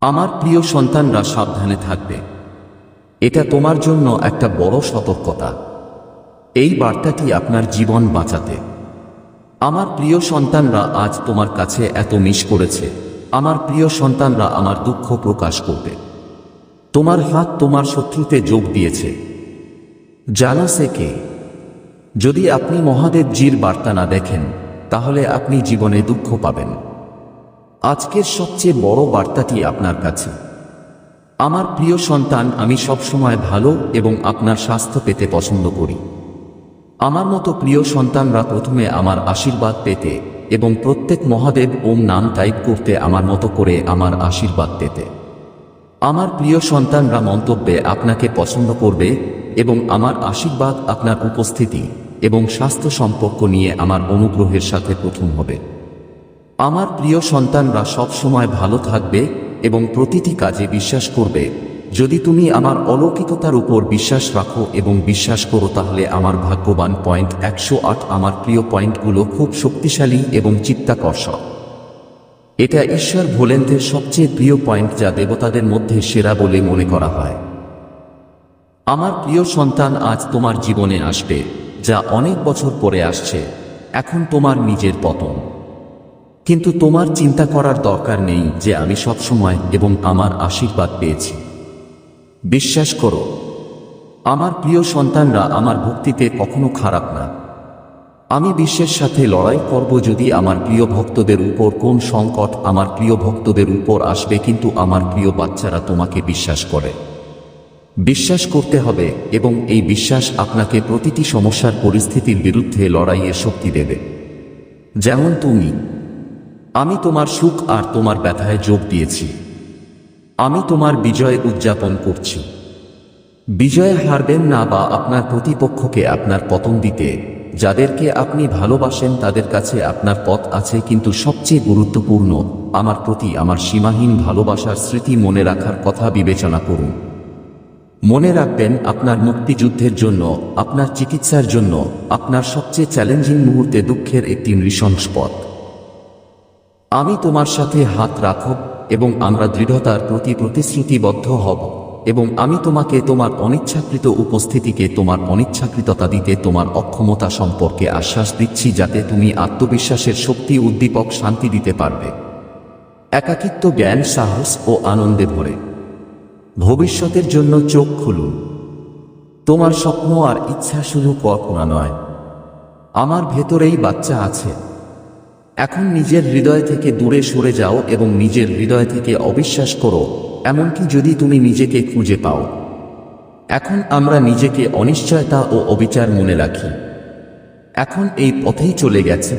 আমার প্রিয় সন্তানরা সাবধানে থাকবে। এটা তোমার জন্য একটা বড় সতর্কতা। এই বার্তাটি আপনার জীবন বাঁচাতে। আমার প্রিয় সন্তানরা আজ তোমার কাছে এত মিস করেছে। আমার প্রিয় সন্তানরা আমার দুঃখ প্রকাশ করবে। তোমার হাত তোমার শত্রুতে যোগ দিয়েছে। জানা সে কে? যদি আপনি মহাদেবজির বার্তা না দেখেন, তাহলে আপনি জীবনে দুঃখ পাবেন। আজকের সবচেয়ে বড় বার্তাটি আপনার কাছে। আমার প্রিয় সন্তান, আমি সবসময় ভালো এবং আপনার স্বাস্থ্য পেতে পছন্দ করি। আমার মতো প্রিয় সন্তানরা প্রথমে আমার আশীর্বাদ পেতে এবং প্রত্যেক মহাদেব ওম নাম টাইপ করতে আমার মতো করে আমার আশীর্বাদ পেতে। আমার প্রিয় সন্তানরা মন্তব্যে আপনাকে পছন্দ করবে এবং আমার আশীর্বাদ আপনার উপস্থিতি এবং স্বাস্থ্য সম্পর্ক নিয়ে আমার অনুগ্রহের সাথে প্রথম হবে। আমার প্রিয় সন্তানরা সব সময় ভালো থাকবে এবং প্রতিটি কাজে বিশ্বাস করবে। যদি তুমি আমার অলৌকিকতার উপর বিশ্বাস রাখো এবং বিশ্বাস করো, তাহলে আমার ভাগ্যবান পয়েন্ট একশো আট আমার প্রিয় পয়েন্টগুলো খুব শক্তিশালী এবং চিত্তাকর্ষক। এটা ঈশ্বর ভোলেন্তের সবচেয়ে প্রিয় পয়েন্ট যা দেবতাদের মধ্যে সেরা বলে মনে করা হয়। আমার প্রিয় সন্তান আজ তোমার জীবনে আসবে, যা অনেক বছর পরে আসছে। এখন তোমার নিজের পতন। কিন্তু তোমার চিন্তা করার দরকার নেই যে আমি সবসময় এবং আমার আশীর্বাদ পেয়েছি। বিশ্বাস করো, আমার প্রিয় সন্তানরা আমার ভক্তিতে কখনো খারাপ না। আমি বিশ্বের সাথে লড়াই করব যদি আমার প্রিয় ভক্তদের উপর কোন সংকট আমার প্রিয় ভক্তদের উপর আসবে কিন্তু আমার প্রিয় বাচ্চারা তোমাকে বিশ্বাস করে। বিশ্বাস করতে হবে এবং এই বিশ্বাস আপনাকে প্রতিটি সমস্যার পরিস্থিতির বিরুদ্ধে লড়াইয়ের শক্তি দেবে। যেমন তুমি আমি তোমার সুখ আর তোমার ব্যথায় যোগ দিয়েছি। আমি তোমার বিজয় উদযাপন করছি। বিজয় হারবেন না বা আপনার প্রতিপক্ষকে আপনার পতন দিতে, যাদেরকে আপনি ভালোবাসেন তাদের কাছে আপনার পথ আছে কিন্তু সবচেয়ে গুরুত্বপূর্ণ, আমার প্রতি আমার সীমাহীন ভালোবাসার স্মৃতি মনে রাখার কথা বিবেচনা করুন। মনে রাখবেন, আপনার মুক্তিযুদ্ধের জন্য, আপনার চিকিৎসার জন্য, আপনার সবচেয়ে চ্যালেঞ্জিং মুহূর্তে দুঃখের একটি নৃশংস পথ। আমি তোমার সাথে হাত রাখব এবং আমরা দৃঢ়তার প্রতি প্রতিশ্রুতিবদ্ধ হব এবং আমি তোমাকে তোমার অনিচ্ছাকৃত উপস্থিতিকে, তোমার অনিচ্ছাকৃততা দিতে, তোমার অক্ষমতা সম্পর্কে আশ্বাস দিচ্ছি যাতে তুমি আত্মবিশ্বাসের শক্তি, উদ্দীপক, শান্তি দিতে পারবে। একাকিত্ব, জ্ঞান, সাহস ও আনন্দে ভরে। ভবিষ্যতের জন্য চোখ খুলুন। তোমার স্বপ্ন আর ইচ্ছা শুধু কল্পনা নয়। আমার ভেতরেই বাচ্চা আছে। এখন নিজের হৃদয় থেকে দূরে সরে যাও এবং নিজের হৃদয় থেকে অবিশ্বাস করো, এমনকি যদি তুমি নিজেকে খুঁজে পাও। এখন আমরা নিজেকে অনিশ্চয়তা ও অবিচার মনে রাখি। এখন এই পথেই চলে গেছে।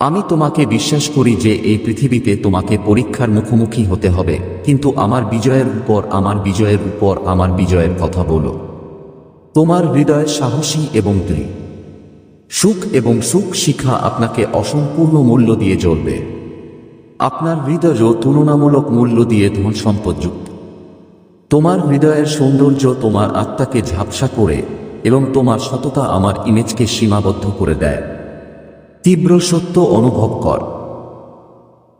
আমি তোমাকে বিশ্বাস করি যে এই পৃথিবীতে তোমাকে পরীক্ষার মুখোমুখি হতে হবে, কিন্তু আমার বিজয়ের উপর, আমার বিজয়ের উপর, আমার বিজয়ের কথা বলো। তোমার হৃদয় সাহসী এবং দৃঢ়। সুখ এবং সুখ শিখা আপনাকে অসম্পূর্ণ মূল্য দিয়ে জ্বলবে। আপনার হৃদয় তুলনামূলক মূল্য দিয়ে ধন সম্পদযুক্ত তোমার হৃদয়ের সৌন্দর্য তোমার আত্মাকে ঝাপসা করে এবং তোমার সততা আমার ইমেজকে সীমাবদ্ধ করে দেয়। তীব্র সত্য অনুভব কর।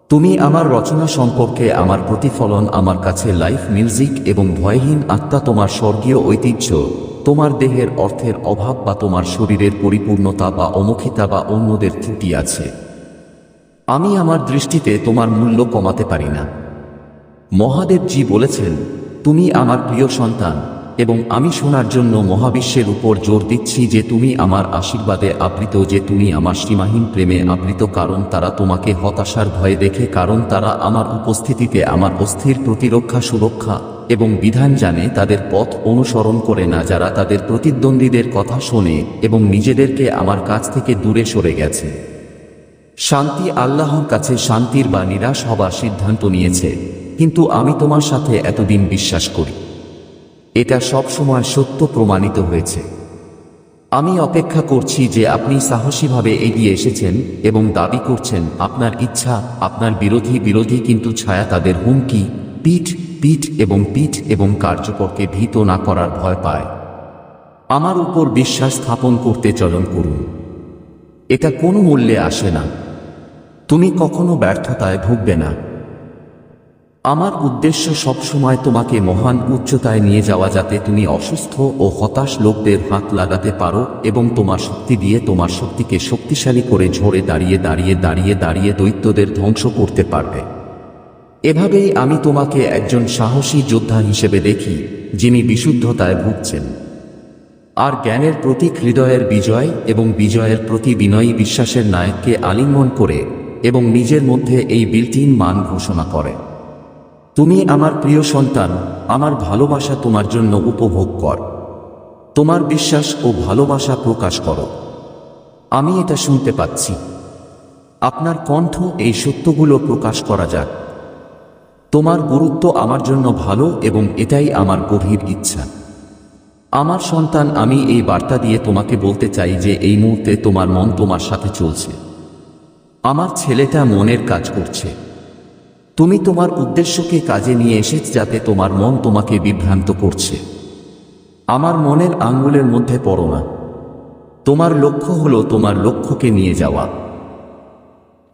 তুমি আমার রচনা সম্পর্কে আমার প্রতিফলন আমার কাছে লাইফ মিউজিক এবং ভয়হীন আত্মা তোমার স্বর্গীয় ঐতিহ্য। তোমার দেহের অর্থের অভাব বা তোমার শরীরের পরিপূর্ণতা বা অমুখিতা বা অন্যদের ত্রুটি আছে। আমি আমার দৃষ্টিতে তোমার মূল্য কমাতে পারি না। মহাদেবজি বলেছেন, তুমি আমার প্রিয় সন্তান এবং আমি শোনার জন্য মহাবিশ্বের উপর জোর দিচ্ছি যে তুমি আমার আশীর্বাদে আবৃত, যে তুমি আমার সীমাহীন প্রেমে আবৃত, কারণ তারা তোমাকে হতাশার ভয়ে দেখে, কারণ তারা আমার উপস্থিতিতে আমার অস্থির প্রতিরক্ষা সুরক্ষা এবং বিধান জানে তাদের পথ অনুসরণ করে না যারা তাদের প্রতিদ্বন্দ্বীদের কথা শোনে এবং নিজেদেরকে আমার কাছ থেকে দূরে সরে গেছে। শান্তি আল্লাহর কাছে শান্তির বা নিরাশ হবার সিদ্ধান্ত নিয়েছে, কিন্তু আমি তোমার সাথে এতদিন বিশ্বাস করি। এটা সব সময় সত্য প্রমাণিত হয়েছে। আমি অপেক্ষা করছি যে আপনি সাহসীভাবে এগিয়ে এসেছেন এবং দাবি করছেন, আপনার ইচ্ছা, আপনার বিরোধী বিরোধী কিন্তু ছায়া তাদের হুমকি, পিঠ পিঠ এবং পিঠ এবং কার্যকরকে ভীত না করার ভয় পায়। আমার উপর বিশ্বাস স্থাপন করতে চলন করুন। এটা কোনো মূল্যে আসে না। তুমি কখনো ব্যর্থতায় ভুগবে না। আমার উদ্দেশ্য সবসময় তোমাকে মহান উচ্চতায় নিয়ে যাওয়া যাতে তুমি অসুস্থ ও হতাশ লোকদের হাত লাগাতে পারো এবং তোমার শক্তি দিয়ে তোমার শক্তিকে শক্তিশালী করে ঝরে দাঁড়িয়ে দাঁড়িয়ে দাঁড়িয়ে দাঁড়িয়ে দৈত্যদের ধ্বংস করতে পারবে। এভাবেই আমি তোমাকে একজন সাহসী যোদ্ধা হিসেবে দেখি, যিনি বিশুদ্ধতায় ভুগছেন। আর জ্ঞানের প্রতীক হৃদয়ের বিজয় এবং বিজয়ের প্রতি বিনয়ী বিশ্বাসের নায়ককে আলিঙ্গন করে এবং নিজের মধ্যে এই বিল্টিন মান ঘোষণা করে। তুমি আমার প্রিয় সন্তান, আমার ভালোবাসা তোমার জন্য উপভোগ কর। তোমার বিশ্বাস ও ভালোবাসা প্রকাশ করো। আমি এটা শুনতে পাচ্ছি। আপনার কণ্ঠ এই সত্যগুলো প্রকাশ করা যাক। তোমার গুরুত্ব আমার জন্য ভালো এবং এটাই আমার গভীর ইচ্ছা। আমার সন্তান, আমি এই বার্তা দিয়ে তোমাকে বলতে চাই যে এই মুহূর্তে তোমার মন তোমার সাথে চলছে। আমার ছেলেটা মনের কাজ করছে। তুমি তোমার উদ্দেশ্যকে কাজে নিয়ে এসেছ যাতে তোমার মন তোমাকে বিভ্রান্ত করছে। আমার মনের আঙ্গুলের মধ্যে পড়ো না। তোমার লক্ষ্য হলো তোমার লক্ষ্যকে নিয়ে যাওয়া।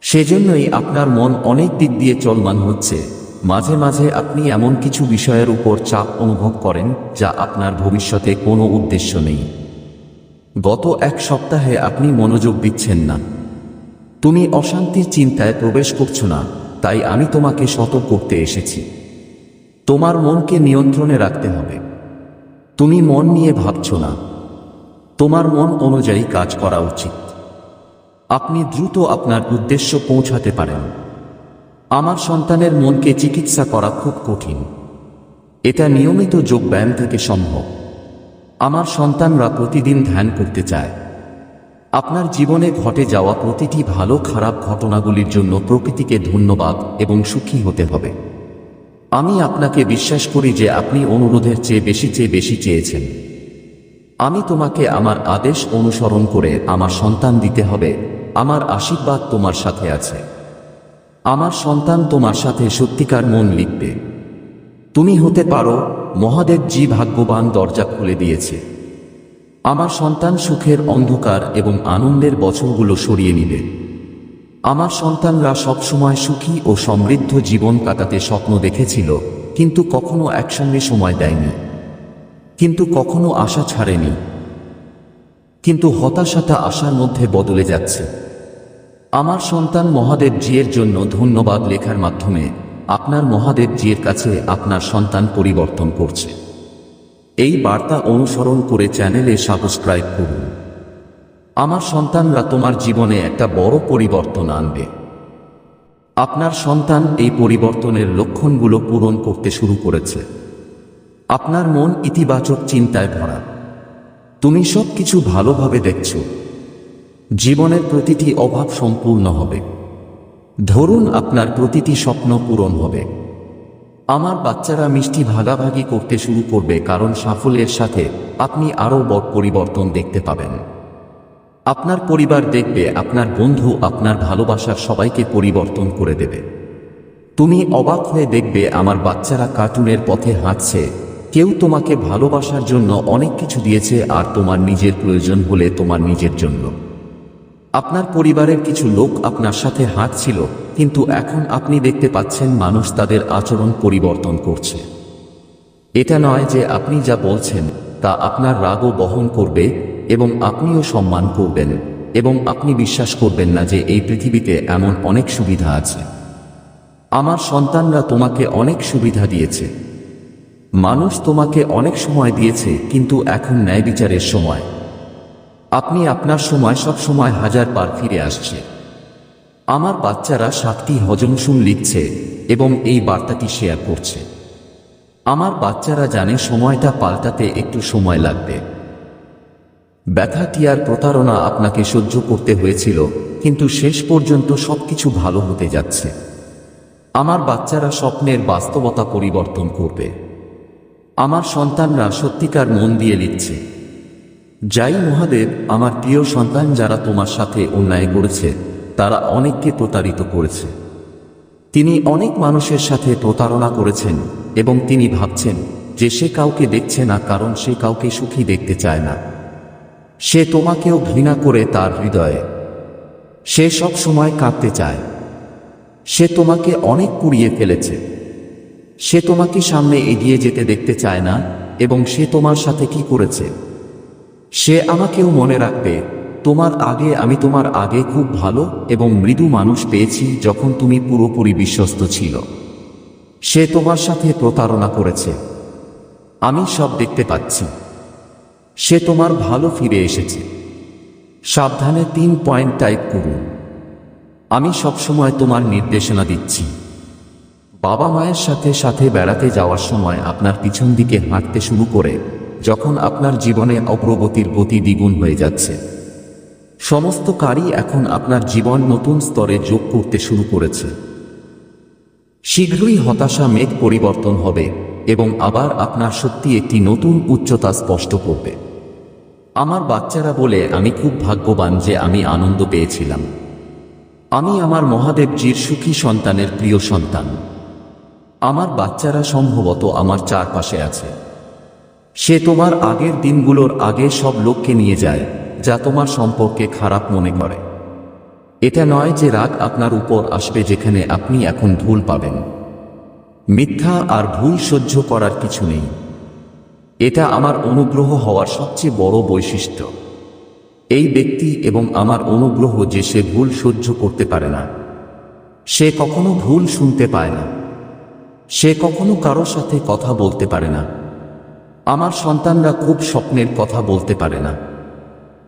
সেজন্যই আপনার মন অনেক দিক দিয়ে চলমান হচ্ছে। মাঝে মাঝে আপনি এমন কিছু বিষয়ের উপর চাপ অনুভব করেন যা আপনার ভবিষ্যতে কোনো উদ্দেশ্য নেই। গত এক সপ্তাহে আপনি মনোযোগ দিচ্ছেন না। তুমি অশান্তির চিন্তায় প্রবেশ করছ না, তাই আমি তোমাকে সতর্ক করতে এসেছি। তোমার মনকে নিয়ন্ত্রণে রাখতে হবে। তুমি মন নিয়ে ভাবছ না। তোমার মন অনুযায়ী কাজ করা উচিত। আপনি দ্রুত আপনার উদ্দেশ্য পৌঁছাতে পারেন। আমার সন্তানের মনকে চিকিৎসা করা খুব কঠিন। এটা নিয়মিত যোগব্যায়াম থেকে সম্ভব। আমার সন্তানরা প্রতিদিন ধ্যান করতে চায়। আপনার জীবনে ঘটে যাওয়া প্রতিটি ভালো খারাপ ঘটনাগুলির জন্য প্রকৃতিকে ধন্যবাদ এবং সুখী হতে হবে। আমি আপনাকে বিশ্বাস করি যে আপনি অনুরোধের চেয়ে বেশি চেয়ে বেশি চেয়েছেন। আমি তোমাকে আমার আদেশ অনুসরণ করে আমার সন্তান দিতে হবে। আমার আশীর্বাদ তোমার সাথে আছে। আমার সন্তান তোমার সাথে সত্যিকার মন লিখবে। তুমি হতে পারো, মহাদেব জি ভাগ্যবান দরজা খুলে দিয়েছে। আমার সন্তান সুখের অন্ধকার এবং আনন্দের বছরগুলো সরিয়ে নিবে। আমার সন্তানরা সবসময় সুখী ও সমৃদ্ধ জীবন কাটাতে স্বপ্ন দেখেছিল, কিন্তু কখনো একসঙ্গে সময় দেয়নি। কিন্তু কখনো আশা ছাড়েনি। কিন্তু হতাশাটা আশার মধ্যে বদলে যাচ্ছে। আমার সন্তান মহাদেব জিয়ের জন্য ধন্যবাদ লেখার মাধ্যমে আপনার মহাদেব জিয়ের কাছে আপনার সন্তান পরিবর্তন করছে। এই বার্তা অনুসরণ করে চ্যানেলে সাবস্ক্রাইব করুন। আমার সন্তানরা তোমার জীবনে একটা বড় পরিবর্তন আনবে। আপনার সন্তান এই পরিবর্তনের লক্ষণগুলো পূরণ করতে শুরু করেছে। আপনার মন ইতিবাচক চিন্তায় ভরা। তুমি সব কিছু ভালোভাবে দেখছ। জীবনের প্রতিটি অভাব সম্পূর্ণ হবে। ধরুন আপনার প্রতিটি স্বপ্ন পূরণ হবে। আমার বাচ্চারা মিষ্টি ভাগাভাগি করতে শুরু করবে কারণ সাফল্যের সাথে আপনি আরও বড় পরিবর্তন দেখতে পাবেন। আপনার পরিবার দেখবে, আপনার বন্ধু আপনার ভালোবাসার সবাইকে পরিবর্তন করে দেবে। তুমি অবাক হয়ে দেখবে, আমার বাচ্চারা কার্টুনের পথে হাঁটছে। কেউ তোমাকে ভালোবাসার জন্য অনেক কিছু দিয়েছে আর তোমার নিজের প্রয়োজন হলে তোমার নিজের জন্য। আপনার পরিবারের কিছু লোক আপনার সাথে হাঁটছিল, কিন্তু এখন আপনি দেখতে পাচ্ছেন মানুষ তাদের আচরণ পরিবর্তন করছে। এটা নয় যে আপনি যা বলছেন, তা আপনার রাগও বহন করবে এবং আপনিও সম্মান করবেন এবং আপনি বিশ্বাস করবেন না যে এই পৃথিবীতে এমন অনেক সুবিধা আছে। আমার সন্তানরা তোমাকে অনেক সুবিধা দিয়েছে। মানুষ তোমাকে অনেক সময় দিয়েছে, কিন্তু এখন ন্যায় বিচারের সময়। আপনি আপনার সময় সব সময় হাজার পার ফিরে আসছে। আমার বাচ্চারা সাতটি হজমসুন লিখছে এবং এই বার্তাটি শেয়ার করছে। আমার বাচ্চারা জানে সময়টা পাল্টাতে একটু সময় লাগবে। ব্যথাটি আর প্রতারণা আপনাকে সহ্য করতে হয়েছিল, কিন্তু শেষ পর্যন্ত সব কিছু ভালো হতে যাচ্ছে। আমার বাচ্চারা স্বপ্নের বাস্তবতা পরিবর্তন করবে। আমার সন্তানরা সত্যিকার মন দিয়ে লিখছে। যাই মহাদেব, আমার প্রিয় সন্তান যারা তোমার সাথে অন্যায় করেছে, তারা অনেককে প্রতারিত করেছে। তিনি অনেক মানুষের সাথে প্রতারণা করেছেন এবং তিনি ভাবছেন যে সে কাউকে দেখছে না, কারণ সে কাউকে সুখী দেখতে চায় না। সে তোমাকেও ঘৃণা করে তার হৃদয়ে। সে সব সময় কাঁদতে চায়। সে তোমাকে অনেক কুড়িয়ে ফেলেছে। সে তোমাকে সামনে এগিয়ে যেতে দেখতে চায় না, এবং সে তোমার সাথে কি করেছে? সে আমাকেও মনে রাখবে, তোমার আগে আমি তোমার আগে খুব ভালো এবং মৃদু মানুষ পেয়েছি যখন তুমি পুরোপুরি বিশ্বস্ত ছিল। সে তোমার সাথে প্রতারণা করেছে। আমি সব দেখতে পাচ্ছি। সে তোমার ভালো ফিরে এসেছে। সাবধানে তিন পয়েন্ট টাইপ করুন। আমি সবসময় তোমার নির্দেশনা দিচ্ছি। বাবা মায়ের সাথে সাথে বেড়াতে যাওয়ার সময় আপনার পিছন দিকে হাঁটতে শুরু করে। যখন আপনার জীবনে অগ্রগতির গতি দ্বিগুণ হয়ে যাচ্ছে। সমস্ত কারই এখন আপনার জীবন নতুন স্তরে যোগ করতে শুরু করেছে। শীঘ্রই হতাশা মেঘ পরিবর্তন হবে এবং আবার আপনার সত্যি একটি নতুন উচ্চতা স্পষ্ট করবে। আমার বাচ্চারা বলে, আমি খুব ভাগ্যবান যে আমি আনন্দ পেয়েছিলাম। আমি আমার মহাদেবজির সুখী সন্তানের প্রিয় সন্তান। আমার বাচ্চারা সম্ভবত আমার চারপাশে আছে। সে তোমার আগের দিনগুলোর আগে সব লোককে নিয়ে যায়, যা তোমার সম্পর্কে খারাপ মনে করে। এটা নয় যে রাগ আপনার উপর আসবে যেখানে আপনি এখন ভুল পাবেন। মিথ্যা আর ভুল সহ্য করার কিছু নেই। এটা আমার অনুগ্রহ হওয়ার সবচেয়ে বড় বৈশিষ্ট্য। এই ব্যক্তি এবং আমার অনুগ্রহ যে সে ভুল সহ্য করতে পারে না। সে কখনো ভুল শুনতে পায় না। সে কখনো কারও সাথে কথা বলতে পারে না। আমার সন্তানরা খুব স্বপ্নের কথা বলতে পারে না।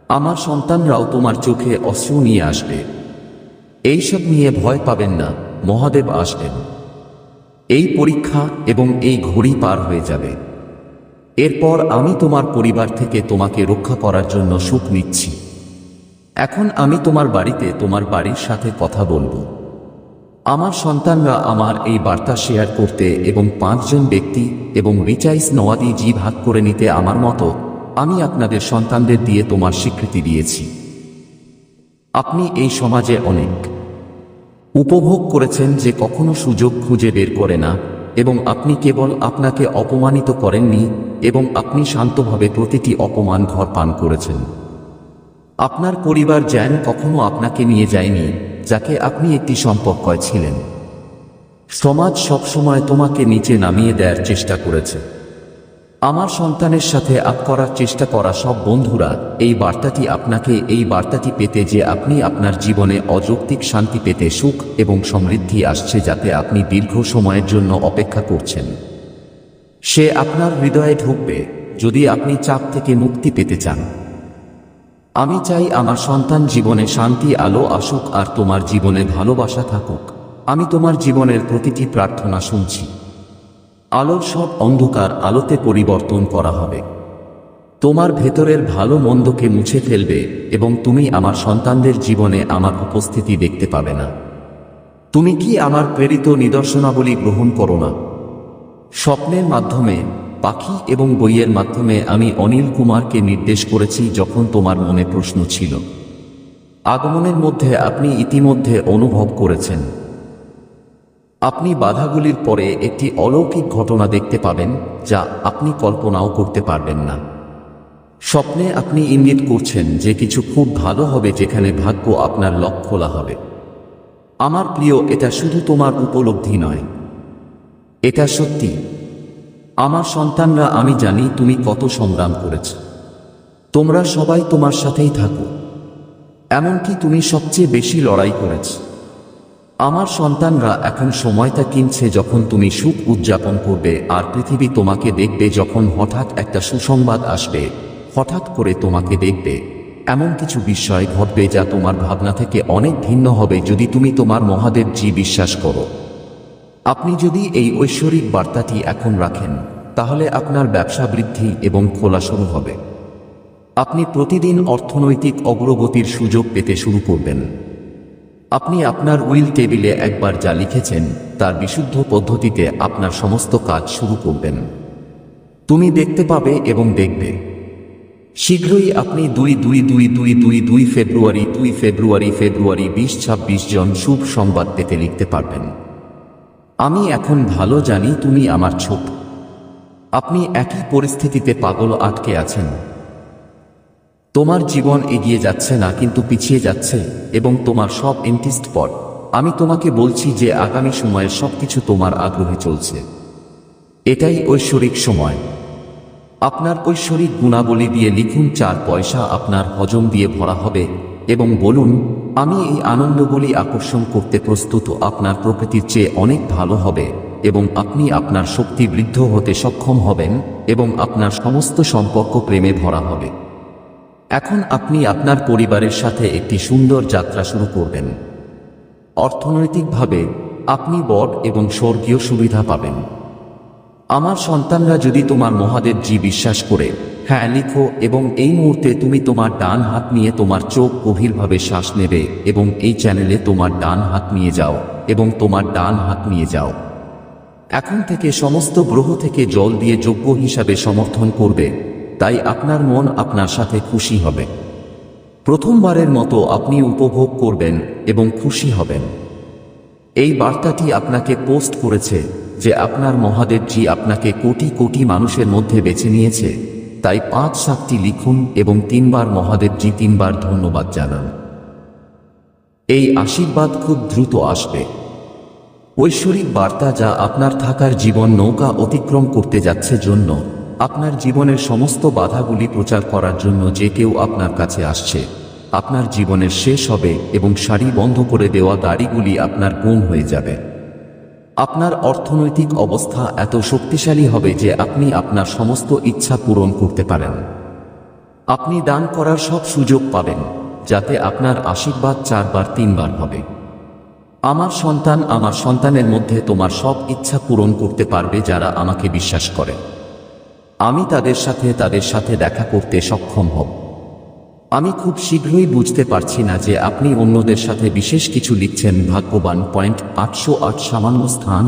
আমার সন্তানরাও তোমার চোখে অশ্রু নিয়ে আসবে। এইসব নিয়ে ভয় পাবেন না, মহাদেব আসবেন। এই পরীক্ষা এবং এই ঘড়ি পার হয়ে যাবে। এরপর আমি তোমার পরিবার থেকে তোমাকে রক্ষা করার জন্য সুখ নিচ্ছি। এখন আমি তোমার বাড়িতে তোমার বাড়ির সাথে কথা বলব। আমার সন্তানরা আমার এই বার্তা শেয়ার করতে এবং পাঁচজন ব্যক্তি এবং রিচাইস নওয়াদি জি ভাগ করে নিতে আমার মতো, আমি আপনাদের সন্তানদের দিয়ে তোমার স্বীকৃতি দিয়েছি। আপনি এই সমাজে অনেক উপভোগ করেছেন যে কখনো সুযোগ খুঁজে বের করে না এবং আপনি কেবল আপনাকে অপমানিত করেননি এবং আপনি শান্তভাবে প্রতিটি অপমান ঘর পান করেছেন। আপনার পরিবার জ্যান কখনো আপনাকে নিয়ে যায়নি যাকে আপনি একটি সম্পর্কয় ছিলেন। সমাজ সবসময় তোমাকে নিচে নামিয়ে দেওয়ার চেষ্টা করেছে। আমার সন্তানের সাথে আপ করার চেষ্টা করা সব বন্ধুরা, এই বার্তাটি আপনাকে, এই বার্তাটি পেতে যে আপনি আপনার জীবনে অযৌক্তিক শান্তি পেতে সুখ এবং সমৃদ্ধি আসছে যাতে আপনি দীর্ঘ সময়ের জন্য অপেক্ষা করছেন। সে আপনার হৃদয়ে ঢুকবে। যদি আপনি চাপ থেকে মুক্তি পেতে চান আমি চাই আমার সন্তান জীবনে শান্তি, আলো, আসুক, আর তোমার জীবনে ভালোবাসা থাকুক। আমি তোমার জীবনের প্রতিটি প্রার্থনা শুনছি। আলোর সব অন্ধকার আলোতে পরিবর্তন করা হবে। তোমার ভেতরের ভালো মন্দকে মুছে ফেলবে এবং তুমি আমার সন্তানদের জীবনে আমার উপস্থিতি দেখতে পাবে না। তুমি কি আমার প্রেরিত নিদর্শনাবলী গ্রহণ করো না? স্বপ্নের মাধ্যমে পাখি এবং বইয়ের মাধ্যমে আমি অনিল কুমারকে নির্দেশ করেছি যখন তোমার মনে প্রশ্ন ছিল। আগমনের মধ্যে আপনি ইতিমধ্যে অনুভব করেছেন। আপনি বাধাগুলির পরে একটি অলৌকিক ঘটনা দেখতে পাবেন, যা আপনি কল্পনাও করতে পারবেন না। স্বপ্নে আপনি ইঙ্গিত করছেন যে কিছু খুব ভালো হবে যেখানে ভাগ্য আপনার লক খোলা হবে। আমার প্রিয়, এটা শুধু তোমার উপলব্ধি নয়। এটা সত্যি। আমার সন্তানরা, আমি জানি তুমি কত সংগ্রাম করেছ। তোমরা সবাই তোমার সাথেই থাকো। এমনকি তুমি সবচেয়ে বেশি লড়াই করেছ। আমার সন্তানরা, এখন সময়টা কিনছে যখন তুমি সুখ উদযাপন করবে, আর পৃথিবী তোমাকে দেখবে যখন হঠাৎ একটা সুসংবাদ আসবে, হঠাৎ করে তোমাকে দেখবে। এমন কিছু বিষয় ঘটবে যা তোমার ভাবনা থেকে অনেক ভিন্ন হবে যদি তুমি তোমার মহাদেবজি বিশ্বাস করো। আপনি যদি এই ঐশ্বরিক বার্তাটি এখন রাখেন, তাহলে আপনার ব্যবসা বৃদ্ধি এবং খোলা শুরু হবে। আপনি প্রতিদিন অর্থনৈতিক অগ্রগতির সুযোগ পেতে শুরু করবেন। আপনি আপনার উইল টেবিলে একবার যা লিখেছেন, তার বিশুদ্ধ পদ্ধতিতে আপনার সমস্ত কাজ শুরু করবেন। তুমি দেখতে পাবে এবং দেখবে। শীঘ্রই আপনি দুই দুই দুই দুই দুই দুই ফেব্রুয়ারি দুই ফেব্রুয়ারি ফেব্রুয়ারি বিশ ছাব্বিশ জন শুভ সংবাদ পেতে লিখতে পারবেন। আমি এখন ভালো জানি তুমি আমার ছোট। আপনি একই পরিস্থিতিতে পাগল আটকে আছেন। তোমার জীবন এগিয়ে যাচ্ছে না, কিন্তু পিছিয়ে যাচ্ছে, এবং তোমার সব এন্টিস্ট পট আমি তোমাকে বলছি যে আগামী সময়ে সবকিছু তোমার আগ্রহে চলছে। এটাই ঐশ্বরিক সময়। আপনার ঐশ্বরিক গুণাবলী দিয়ে লিখুন চার পয়সা, আপনার হজম দিয়ে ভরা হবে। এবং বলুন, আমি এই আনন্দগুলি আকর্ষণ করতে প্রস্তুত আপনার প্রকৃতির চেয়ে অনেক ভালো হবে এবং আপনি আপনার শক্তি বৃদ্ধ হতে সক্ষম হবেন এবং আপনার সমস্ত সম্পর্ক প্রেমে ভরা হবে। এখন আপনি আপনার পরিবারের সাথে একটি সুন্দর যাত্রা শুরু করবেন। অর্থনৈতিকভাবে আপনি বট এবং স্বর্গীয় সুবিধা পাবেন। আমার সন্তানরা যদি তোমার মহাদেবজি বিশ্বাস করে হ্যাঁ লিখো এবং এই মুহূর্তে তুমি তোমার ডান হাত নিয়ে তোমার চোখ গভীরভাবে শ্বাস নেবে এবং এই চ্যানেলে তোমার ডান হাত নিয়ে যাও এবং তোমার ডান হাত নিয়ে যাও। এখন থেকে সমস্ত গ্রহ থেকে জল দিয়ে যোগ্য হিসাবে সমর্থন করবে, তাই আপনার মন আপনার সাথে খুশি হবে। প্রথমবারের মতো আপনি উপভোগ করবেন এবং খুশি হবেন। এই বার্তাটি আপনাকে পোস্ট করেছে যে আপনার মহাদেবজি আপনাকে কোটি কোটি মানুষের মধ্যে বেছে নিয়েছে। তাই পাঁচ সাতটি লিখুন এবং তিনবার মহাদেবজি তিনবার ধন্যবাদ জানান। এই আশীর্বাদ খুব দ্রুত আসবে। ঐশ্বরিক বার্তা যা আপনার থাকার জীবন নৌকা অতিক্রম করতে যাচ্ছে জন্য, আপনার জীবনের সমস্ত বাধাগুলি প্রচার করার জন্য যে কেউ আপনার কাছে আসছে, আপনার জীবনের শেষ হবে এবং সারি বন্ধ করে দেওয়া দাড়িগুলি আপনার গুম হয়ে যাবে। আপনার অর্থনৈতিক অবস্থা এত শক্তিশালী হবে যে আপনি আপনার সমস্ত ইচ্ছা পূরণ করতে পারেন। আপনি দান করার সব সুযোগ পাবেন, যাতে আপনার আশীর্বাদ চারবার, তিনবার হবে। আমার সন্তান আমার সন্তানের মধ্যে তোমার সব ইচ্ছা পূরণ করতে পারবে যারা আমাকে বিশ্বাস করে। আমি তাদের সাথে তাদের সাথে দেখা করতে সক্ষম হব। আমি খুব শীঘ্রই বুঝতে পারছি না যে আপনি অন্যদের সাথে বিশেষ কিছু লিখছেন ভাগ্যবান পয়েন্ট আটশো আট সামান্য স্থান,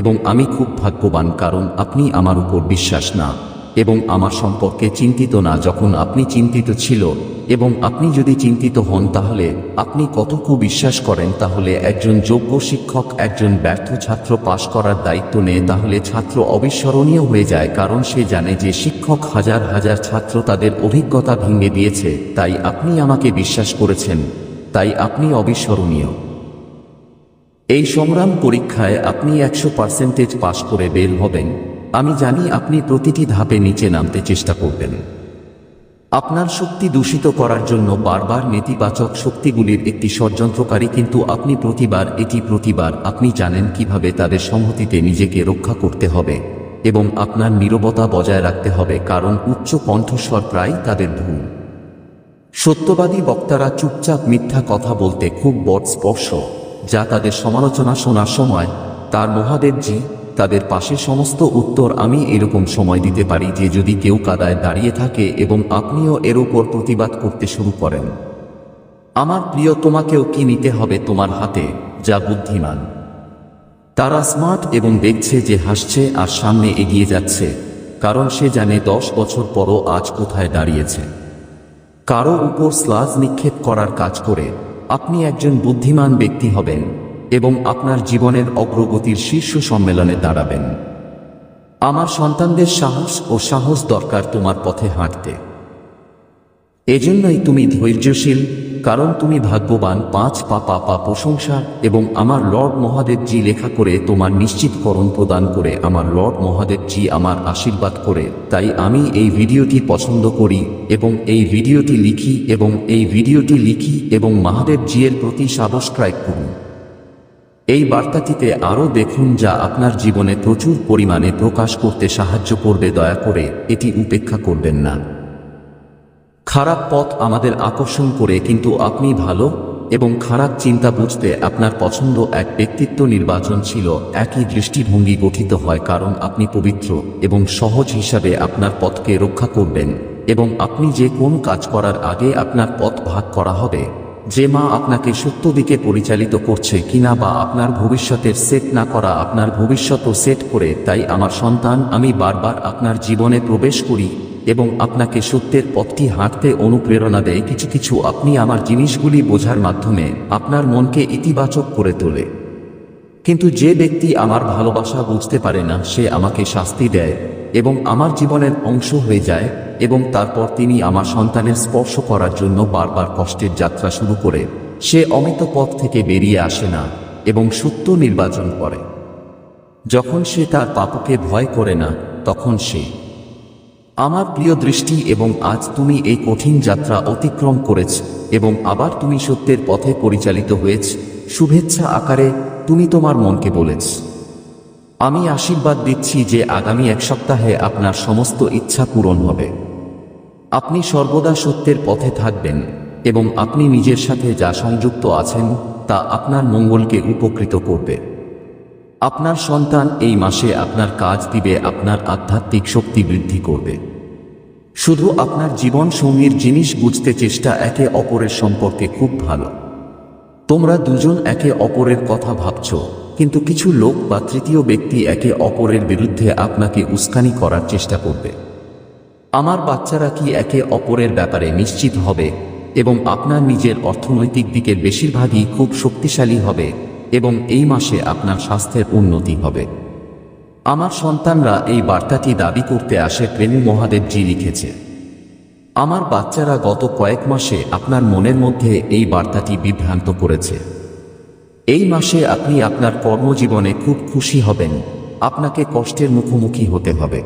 এবং আমি খুব ভাগ্যবান কারণ আপনি আমার উপর বিশ্বাস না, এবং আমার সম্পর্কে চিন্তিত না যখন আপনি চিন্তিত ছিল। এবং আপনি যদি চিন্তিত হন তাহলে আপনি কতটুকু বিশ্বাস করেন তাহলে একজন যোগ্য শিক্ষক, একজন ব্যর্থ ছাত্র পাশ করার দায়িত্ব নেয়, তাহলে ছাত্র অবিস্মরণীয় হয়ে যায় কারণ সে জানে যে শিক্ষক হাজার হাজার ছাত্র তাদের অভিজ্ঞতা ভেঙে দিয়েছে, তাই আপনি আমাকে বিশ্বাস করেছেন, তাই আপনি অবিস্মরণীয়। এই সংগ্রাম পরীক্ষায় আপনি একশো পার্সেন্টেজ পাশ করে বের হবেন। আমি জানি আপনি প্রতিটি ধাপে নিচে নামতে চেষ্টা করবেন। আপনার শক্তি দূষিত করার জন্য বারবার নেতিবাচক শক্তিগুলির একটি ষড়যন্ত্রকারী, কিন্তু আপনি প্রতিবার এটি প্রতিবার, আপনি জানেন কীভাবে তাদের সংহতিতে নিজেকে রক্ষা করতে হবে এবং আপনার নীরবতা বজায় রাখতে হবে, কারণ উচ্চ কণ্ঠস্বর প্রায় তাদের ভুল সত্যবাদী বক্তারা চুপচাপ মিথ্যা কথা বলতে খুব বড় স্পর্শ, যা তাদের সমালোচনা শোনার সময় তার মহাদেবজি তাদের পাশে সমস্ত উত্তর আমি এরকম সময় দিতে পারি যে যদি কেউ কাদায় দাঁড়িয়ে থাকে এবং আপনিও এর উপর প্রতিবাদ করতে শুরু করেন। আমার প্রিয়, তোমাকেও কি নিতে হবে তোমার হাতে, যা বুদ্ধিমান। তারা স্মার্ট এবং দেখছে যে হাসছে আর সামনে এগিয়ে যাচ্ছে, কারণ সে জানে দশ বছর পরও আজ কোথায় দাঁড়িয়েছে। কারও উপর স্লাজ নিক্ষেপ করার কাজ করে, আপনি একজন বুদ্ধিমান ব্যক্তি হবেন। এবং আপনার জীবনের অগ্রগতির শীর্ষ সম্মেলনে দাঁড়াবেন। আমার সন্তানদের সাহস ও সাহস দরকার তোমার পথে হাঁটতে। এজন্যই তুমি ধৈর্যশীল, কারণ তুমি ভাগ্যবান, পাঁচ পা পা পা প্রশংসা এবং আমার লর্ড মহাদেবজি লেখা করে তোমার নিশ্চিতকরণ প্রদান করে আমার লর্ড মহাদেবজি আমার আশীর্বাদ করে। তাই আমি এই ভিডিওটি পছন্দ করি এবং এই ভিডিওটি লিখি এবং এই ভিডিওটি লিখি এবং মহাদেবজি এর প্রতি সাবস্ক্রাইব করুন। এই বার্তাটিতে আরও দেখুন যা আপনার জীবনে প্রচুর পরিমাণে প্রকাশ করতে সাহায্য করবে, দয়া করে এটি উপেক্ষা করবেন না। খারাপ পথ আমাদের আকর্ষণ করে, কিন্তু আপনি ভালো এবং খারাপ চিন্তা বুঝতে আপনার পছন্দ এক ব্যক্তিত্ব নির্বাচন ছিল, একই দৃষ্টিভঙ্গি গঠিত হয় কারণ আপনি পবিত্র এবং সহজ হিসাবে আপনার পথকে রক্ষা করবেন এবং আপনি যে কোন কাজ করার আগে আপনার পথ ভাগ করা হবে। যে মা আপনাকে সত্য দিকে পরিচালিত করছে কিনা বা আপনার ভবিষ্যতের সেট না করা আপনার ভবিষ্যতও সেট করে, তাই আমার সন্তান, আমি বারবার আপনার জীবনে প্রবেশ করি এবং আপনাকে সত্যের পথটি হাঁটতে অনুপ্রেরণা দেয়। কিছু কিছু আপনি আমার জিনিসগুলি বোঝার মাধ্যমে আপনার মনকে ইতিবাচক করে তোলে। কিন্তু যে ব্যক্তি আমার ভালোবাসা বুঝতে পারে না, সে আমাকে শাস্তি দেয় এবং আমার জীবনের অংশ হয়ে যায়। এবং তারপর তিনি আমার সন্তানের স্পর্শ করার জন্য বারবার কষ্টের যাত্রা শুরু করে। সে অমিত পথ থেকে বেরিয়ে আসে না এবং সত্য নির্বাচন করে। যখন সে তার পাপকে ভয় করে না, তখন সে, আমার প্রিয় দৃষ্টি এবং আজ তুমি এই কঠিন যাত্রা অতিক্রম করেছ এবং আবার তুমি সত্যের পথে পরিচালিত হয়েছ। শুভেচ্ছা আকারে তুমি তোমার মনকে বলেছ। আমি আশীর্বাদ দিচ্ছি যে আগামী এক সপ্তাহে আপনার সমস্ত ইচ্ছা পূরণ হবে। আপনি সর্বদা সত্যের পথে থাকবেন এবং আপনি নিজের সাথে যা সংযুক্ত আছেন তা আপনার মঙ্গলকে উপকৃত করবে। আপনার সন্তান এই মাসে আপনার কাজ দিবে, আপনার আধ্যাত্মিক শক্তি বৃদ্ধি করবে। শুধু আপনার জীবন সঙ্গীর জিনিস বুঝতে চেষ্টা একে অপরের সম্পর্কে খুব ভালো। তোমরা দুজন একে অপরের কথা ভাবছ। কিন্তু কিছু লোক বা তৃতীয় ব্যক্তি একে অপরের বিরুদ্ধে আপনাকে উস্কানি করার চেষ্টা করবে। আমার বাচ্চারা কি একে অপরের ব্যাপারে নিশ্চিত হবে এবং আপনার নিজের অর্থনৈতিক দিকের বেশিরভাগই খুব শক্তিশালী হবে এবং এই মাসে আপনার স্বাস্থ্যের উন্নতি হবে। আমার সন্তানরা এই বার্তাটি দাবি করতে আসে প্রেমী মহাদেবজি লিখেছে। আমার বাচ্চারা গত কয়েক মাসে আপনার মনের মধ্যে এই বার্তাটি বিভ্রান্ত করেছে। এই মাসে আপনি আপনার কর্মজীবনে খুব খুশি হবেন। আপনাকে কষ্টের মুখোমুখি হতে হবে।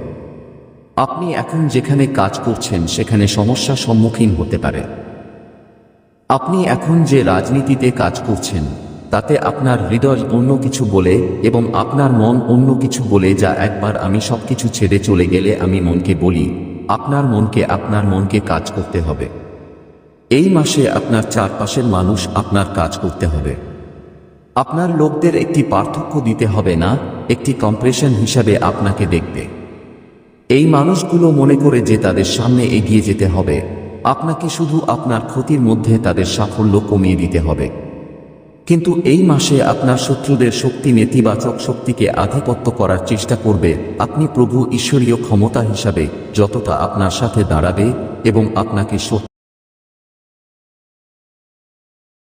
আপনি এখন যেখানে কাজ করছেন, সেখানে সমস্যার সম্মুখীন হতে পারে। আপনি এখন যে রাজনীতিতে কাজ করছেন, তাতে আপনার হৃদয় অন্য কিছু বলে এবং আপনার মন অন্য কিছু বলে, যা একবার আমি সবকিছু ছেড়ে চলে গেলে আমি মনকে বলি, আপনার মনকে আপনার মনকে কাজ করতে হবে। এই মাসে আপনার চারপাশের মানুষ আপনার কাজ করতে হবে। আপনার লোকদের একটি পার্থক্য দিতে হবে না, একটি কম্প্রেশন হিসাবে আপনাকে দেখবে। এই মানুষগুলো মনে করে যে তাদের সামনে এগিয়ে যেতে হবে। আপনাকে শুধু আপনার ক্ষতির মধ্যে তাদের সাফল্য কমিয়ে দিতে হবে। কিন্তু এই মাসে আপনার শত্রুদের শক্তি নেতিবাচক শক্তিকে আধিপত্য করার চেষ্টা করবে। আপনি প্রভু ঈশ্বরীয় ক্ষমতা হিসাবে যতটা আপনার সাথে দাঁড়াবে এবং আপনাকে